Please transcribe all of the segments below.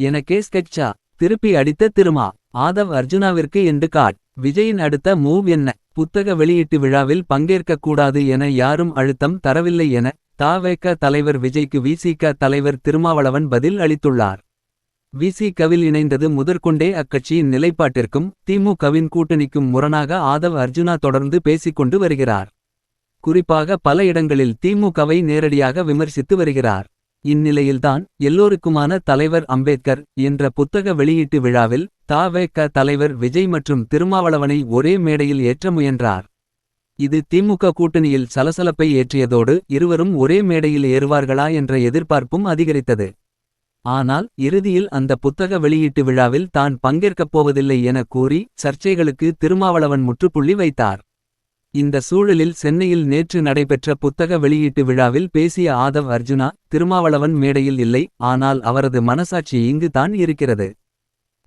எனக்கே ஸ்கெட்சா. திருப்பி அடித்த திருமா. ஆதவ் அர்ஜுனாவிற்கு என்று காட். விஜயின் அடுத்த மூவ் என்ன? புத்தக வெளியீட்டு விழாவில் பங்கேற்கக் கூடாது என யாரும் அழுத்தம் தரவில்லை என தாவேக தலைவர் விஜய்க்கு விசிக தலைவர் திருமாவளவன் பதில் அளித்துள்ளார். விசிகவில் இணைந்தது முதற்கொண்டே அக்கட்சியின் நிலைப்பாட்டிற்கும் திமுகவின் கூட்டணிக்கும் முரணாக ஆதவ் அர்ஜுனா தொடர்ந்து பேசிக்கொண்டு வருகிறார். குறிப்பாக பல இடங்களில் திமுகவை நேரடியாக விமர்சித்து வருகிறார். இந்நிலையில்தான் எல்லோருக்குமான தலைவர் அம்பேத்கர் என்ற புத்தக வெளியீட்டு விழாவில் தாவேக தலைவர் விஜய் மற்றும் திருமாவளவனை ஒரே மேடையில் ஏற்ற முயன்றார். இது திமுக கூட்டணியில் சலசலப்பை ஏற்றியதோடு இருவரும் ஒரே மேடையில் ஏறுவார்களா என்ற எதிர்பார்ப்பும் அதிகரித்தது. ஆனால் இறுதியில் அந்த புத்தக வெளியீட்டு விழாவில் தான் பங்கேற்கப் போவதில்லை என கூறி சர்ச்சைகளுக்கு திருமாவளவன் முற்றுப்புள்ளி வைத்தார். இந்த சூழலில் சென்னையில் நேற்று நடைபெற்ற புத்தக வெளியீட்டு விழாவில் பேசிய ஆதவ் அர்ஜுனா திருமாவளவன் மேடையில் இல்லை ஆனால் அவரது மனசாட்சி இங்கு தான் இருக்கிறது.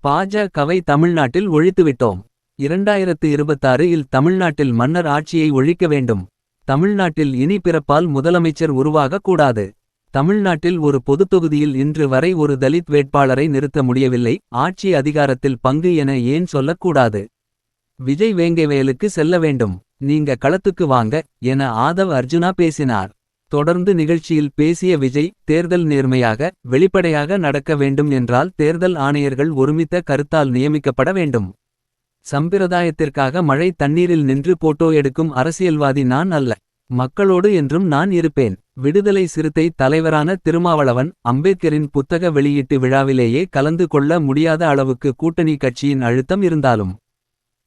பாஜகவை தமிழ்நாட்டில் ஒழித்துவிட்டோம். இரண்டாயிரத்து இருபத்தாறு இல் தமிழ்நாட்டில் மன்னர் ஆட்சியை ஒழிக்க வேண்டும். தமிழ்நாட்டில் இனி பிறப்பால் முதலமைச்சர் உருவாகக் கூடாது. தமிழ்நாட்டில் ஒரு பொதுத் தொகுதியில் இன்று வரை ஒரு தலித் வேட்பாளரை நிறுத்த முடியவில்லை. ஆட்சி அதிகாரத்தில் பங்கு என ஏன் சொல்லக்கூடாது? விஜய் வேங்கைவயலுக்கு செல்ல வேண்டும். நீங்க களத்துக்கு வாங்க என ஆதவ் அர்ஜுனா பேசினார். தொடர்ந்து நிகழ்ச்சியில் பேசிய விஜய் தேர்தல் நேர்மையாக வெளிப்படையாக நடக்க வேண்டும் என்றால் தேர்தல் ஆணையர்கள் ஒருமித்த கருத்தால் நியமிக்கப்பட வேண்டும். சம்பிரதாயத்திற்காக மழை தண்ணீரில் நின்று போட்டோ எடுக்கும் அரசியல்வாதி நான் அல்ல. மக்களோடு என்றும் நான் இருப்பேன். விடுதலை சிறுத்தை தலைவரான திருமாவளவன் அம்பேத்கரின் புத்தக வெளியீட்டு விழாவிலேயே கலந்து கொள்ள முடியாத அளவுக்கு கூட்டணி கட்சியின் அழுத்தம் இருந்தாலும்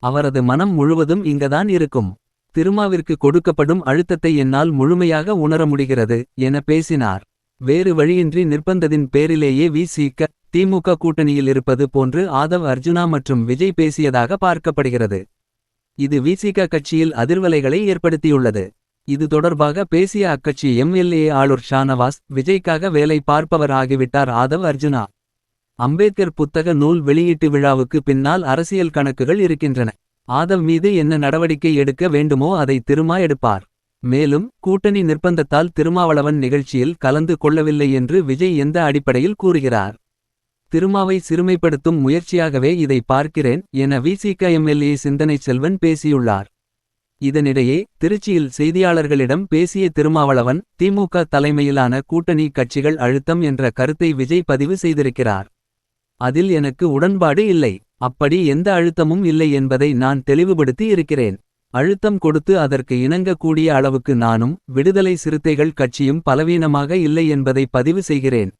அவரது மனம் முழுவதும் இங்கதான் இருக்கும். திருமாவிற்கு கொடுக்கப்படும் அழுத்தத்தை என்னால் முழுமையாக உணர முடிகிறது என பேசினார். வேறு வழியின்றி நிற்பந்ததின் பேரிலேயே விசிக திமுக கூட்டணியில் இருப்பது போன்று ஆதவ் அர்ஜுனா மற்றும் விஜய் பேசியதாக பார்க்கப்படுகிறது. இது விசிக கட்சியில் அதிர்வலைகளை ஏற்படுத்தியுள்ளது. இது தொடர்பாக பேசிய அக்கட்சி எம்எல்ஏ ஆளுர் ஷானவாஸ் விஜய்க்காக வேலை பார்ப்பவர் ஆகிவிட்டார் ஆதவ் அர்ஜுனா. அம்பேத்கர் புத்தக நூல் வெளியீட்டு விழாவுக்கு பின்னால் அரசியல் கணக்குகள் இருக்கின்றன. ஆதவ் மீது என்ன நடவடிக்கை எடுக்க வேண்டுமோ அதை திருமா எடுப்பார். மேலும் கூட்டணி நிர்பந்தத்தால் திருமாவளவன் நிகழ்ச்சியில் கலந்து கொள்ளவில்லை என்று விஜய் எந்த அடிப்படையில் கூறுகிறார்? திருமாவை சிறுமைப்படுத்தும் முயற்சியாகவே இதை பார்க்கிறேன் என விசிக எம்எல்ஏ சிந்தனை செல்வன் பேசியுள்ளார். இதனிடையே திருச்சியில் செய்தியாளர்களிடம் பேசிய திருமாவளவன் திமுக தலைமையிலான கூட்டணி கட்சிகள் அழுத்தம் என்ற கருத்தை விஜய் பதிவு செய்திருக்கிறார். அதில் எனக்கு உடன்பாடு இல்லை. அப்படி எந்த அழுத்தமும் இல்லை என்பதை நான் தெளிவுபடுத்தி இருக்கிறேன். அழுத்தம் கொடுத்து அதற்கு இணங்கக்கூடிய அளவுக்கு நானும் விடுதலை சிறுத்தைகள் கட்சியும் பலவீனமாக இல்லை என்பதை பதிவு செய்கிறேன்.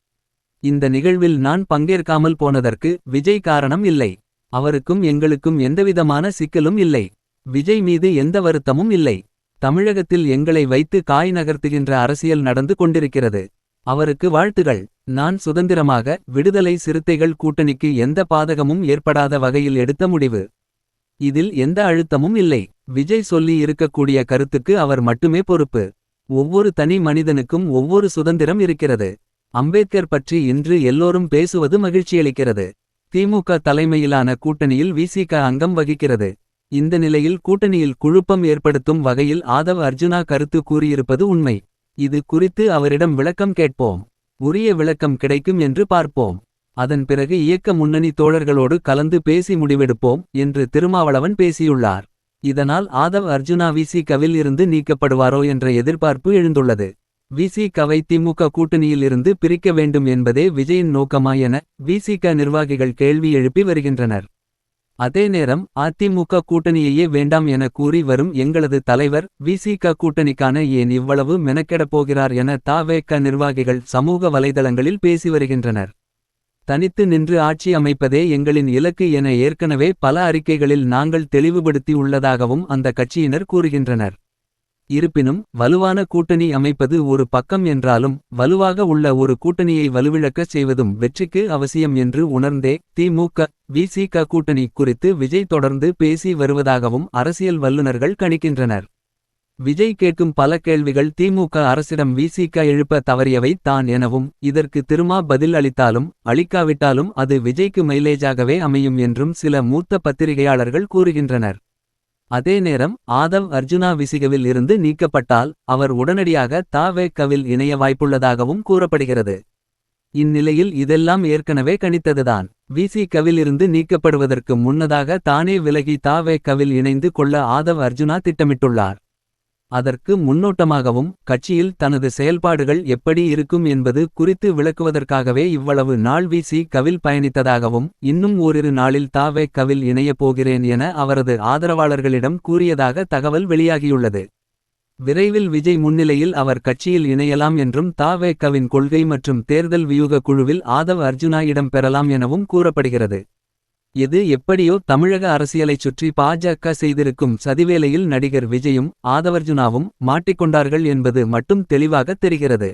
இந்த நிகழ்வில் நான் பங்கேற்காமல் போனதற்கு விஜய் காரணம் இல்லை. அவருக்கும் எங்களுக்கும் எந்தவிதமான சிக்கலும் இல்லை. விஜய் மீது எந்த வருத்தமும் இல்லை. தமிழகத்தில் எங்களை வைத்து காய் நகர்த்துகின்ற அரசியல் நடந்து கொண்டிருக்கிறது. அவருக்கு வாழ்த்துகள். நான் சுதந்திரமாக விடுதலை சிறுத்தைகள் கூட்டணிக்கு எந்த பாதகமும் ஏற்படாத வகையில் எடுத்த முடிவு. இதில் எந்த அழுத்தமும் இல்லை. விஜய் சொல்லி இருக்கக்கூடிய கருத்துக்கு அவர் மட்டுமே பொறுப்பு. ஒவ்வொரு தனி மனிதனுக்கும் ஒவ்வொரு சுதந்திரம் இருக்கிறது. அம்பேத்கர் பற்றி இன்று எல்லோரும் பேசுவது மகிழ்ச்சியளிக்கிறது திமுக தலைமையிலான கூட்டணியில் விசிக அங்கம் வகிக்கிறது. இந்த நிலையில் கூட்டணியில் குழுப்பம் ஏற்படுத்தும் வகையில் ஆதவ் அர்ஜுனா கருத்து கூறியிருப்பது உண்மை. இது குறித்து அவரிடம் விளக்கம் கேட்போம். உரிய விளக்கம் கிடைக்கும் என்று பார்ப்போம். அதன் பிறகு இயக்க முன்னணி தோழர்களோடு கலந்து பேசி முடிவெடுப்போம் என்று திருமாவளவன் பேசியுள்ளார். இதனால் ஆதவ் அர்ஜுனா விசிகவில் இருந்து நீக்கப்படுவாரோ என்ற எதிர்பார்ப்பு எழுந்துள்ளது. விசிகவை திமுக கூட்டணியில் இருந்து பிரிக்க வேண்டும் என்பதே விஜயின் நோக்கமா என விசிக நிர்வாகிகள் கேள்வி எழுப்பி வருகின்றனர். அதே நேரம் அதிமுக கூட்டணியையே வேண்டாம் என கூறி வரும் எங்களது தலைவர் விசிக கூட்டணிக்கான ஏன் இவ்வளவு மெனக்கெடப் போகிறார் என தாவேக்க நிர்வாகிகள் சமூக வலைதளங்களில் பேசி வருகின்றனர். தனித்து நின்று ஆட்சி அமைப்பதே எங்களின் இலக்கு என ஏற்கனவே பல அறிக்கைகளில் நாங்கள் தெளிவுபடுத்தி உள்ளதாகவும் அந்த கட்சியினர் கூறுகின்றனர். இருப்பினும் வலுவான கூட்டணி அமைப்பது ஒரு பக்கம் என்றாலும் வலுவாக உள்ள ஒரு கூட்டணியை வலுவிழக்கச் செய்வதும் வெற்றிக்கு அவசியம் என்று உணர்ந்தே திமுக விசிக கூட்டணி குறித்து விஜய் தொடர்ந்து பேசி வருவதாகவும் அரசியல் வல்லுநர்கள் கணிக்கின்றனர். விஜய் கேட்கும் பல கேள்விகள் திமுக அரசிடம் விசிக எழுப்ப தவறியவை தான் எனவும் இதற்கு திருமா பதில் அளித்தாலும் அளிக்காவிட்டாலும் அது விஜய்க்கு மைலேஜாகவே அமையும் என்றும் சில மூத்த பத்திரிகையாளர்கள் கூறுகின்றனர். அதே நேரம் ஆதவ் அர்ஜுனா விசிகவில் இருந்து நீக்கப்பட்டால் அவர் உடனடியாக தாவேக்கவில் இணைய வாய்ப்புள்ளதாகவும் கூறப்படுகிறது. இந்நிலையில் இதெல்லாம் ஏற்கனவே கணித்ததுதான். விசி கவிலிருந்து நீக்கப்படுவதற்கு முன்னதாக தானே விலகி தாவே கவில் இணைந்து கொள்ள ஆதவ் அர்ஜுனா திட்டமிட்டுள்ளார். அதற்கு முன்னோட்டமாகவும் கட்சியில் தனது செயல்பாடுகள் எப்படி இருக்கும் என்பது குறித்து விளக்குவதற்காகவே இவ்வளவு நாள் வீசி கவில் பயணித்ததாகவும் இன்னும் ஓரிரு நாளில் தாவே கவில் இணையப் போகிறேன் என அவரது ஆதரவாளர்களிடம் கூறியதாக தகவல் வெளியாகியுள்ளது. விரைவில் விஜய் முன்னிலையில் அவர் கட்சியில் இணையலாம் என்றும் தாவேக்கவின் கொள்கை மற்றும் தேர்தல் வியூக குழுவில் ஆதவ் அர்ஜுனா இடம் பெறலாம் எனவும் கூறப்படுகிறது. எது எப்படியோ தமிழக அரசியலைச் சுற்றி பாஜக செய்திருக்கும் சதிவேலையில் நடிகர் விஜயும் ஆதவர்ஜுனாவும் மாட்டிக்கொண்டார்கள் என்பது மட்டும் தெளிவாகத் தெரிகிறது.